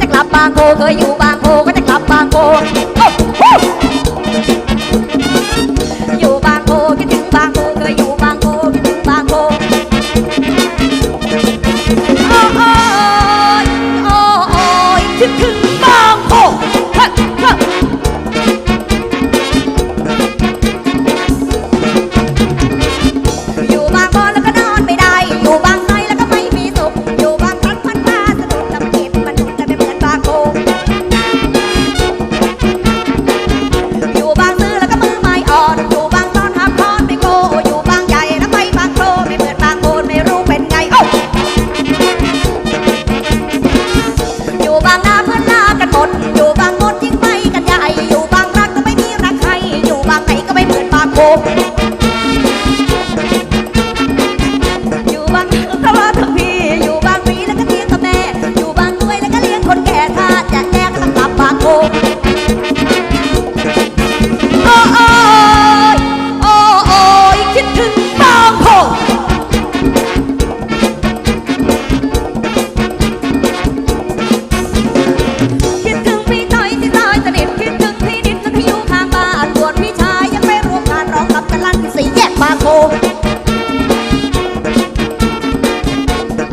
จะกลับบางโพเคยอยู่บางโพก็จะกลับบางโพอยู่บางโพคิดถึงบางโพเคยอยู่บางโพคิดถึงบางโพโอ้ยโอ้ยคิดถึง Oh.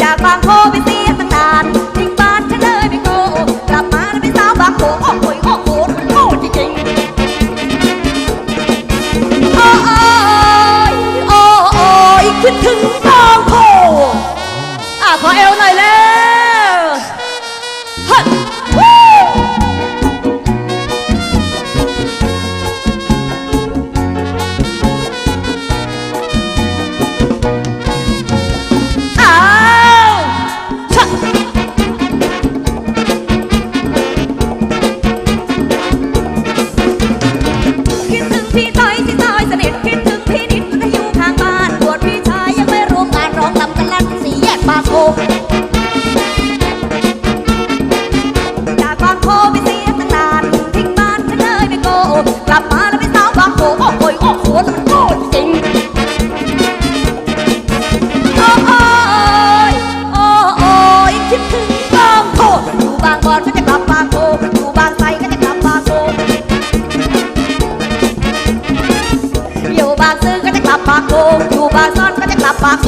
จากบางโพไปเสียตั้งนานทิ้งบ้านฉันเลยไม่โกกลับมาเป็นสาวบางโพโอ้โหโอ้โหโง่จริงๆโอ้ยโอ้ยคิดถึงบางโพอะขอเอวหน่อยแล้วเฮ้ คิดถึงบางโทษอยู่บางบอนก็จะกลับบางโพอยู่บางไทรก็จะกลับบางโพอยู่บางซื้อก็จะกลับบางโพอยู่บางซ่อนก็จะกลับบางโพ